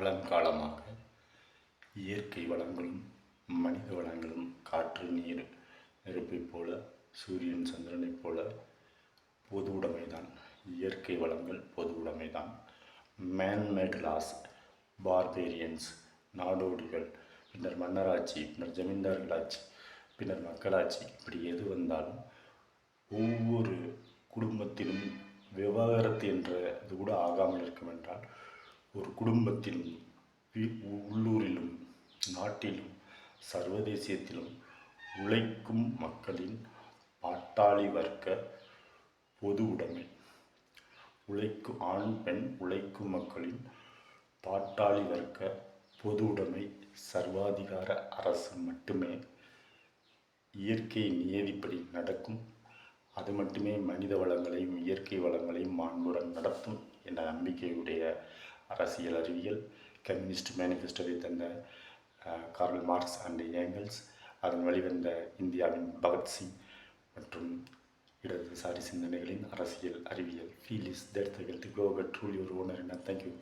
காலங்காலமாக இயற்கை வளங்களும் மனித வளங்களும் காற்று நீர் நெருப்பைப் போல சூரியன் சந்திரனைப் போல பொது உடைமைதான். இயற்கை வளங்கள் பொது உடைமைதான். மேன்மேட் லாஸ் பார்பேரியன்ஸ் நாடோடிகள் பின்னர் மன்னராட்சி பின்னர் ஜமீன்தார்களாட்சி பின்னர் மக்களாட்சி. இப்படி எது வந்தாலும் ஒவ்வொரு குடும்பத்திலும் விவகாரத்து என்ற இது கூட ஆகாமல் இருக்கும் என்றால் ஒரு குடும்பத்திலும் உள்ளூரிலும் நாட்டிலும் சர்வதேசியத்திலும் உழைக்கும் மக்களின் பாட்டாளி வர்க்க பொது உடைமை. உழைக்கும் ஆண் பெண் உழைக்கும் மக்களின் பாட்டாளி வர்க்க பொது உடைமை சர்வாதிகார அரசு மட்டுமே இயற்கை நியதிப்படி நடக்கும். அது மட்டுமே மனித வளங்களையும் இயற்கை வளங்களையும் மாண்புடன் நடத்தும் என்ற நம்பிக்கையுடைய அரசியல் அறிவியல் கம்யூனிஸ்ட் மேனிஃபெஸ்டோவை தந்த கார்ல் மார்க்ஸ் அண்ட் ஏங்கல்ஸ் அதன் வழிவந்த இந்தியாவின் பகத்சிங் மற்றும் இடதுசாரி சிந்தனைகளின் அரசியல் அறிவியல். Feel is that the go truly ஒரு ஓனர் என்ன தேங்க்யூ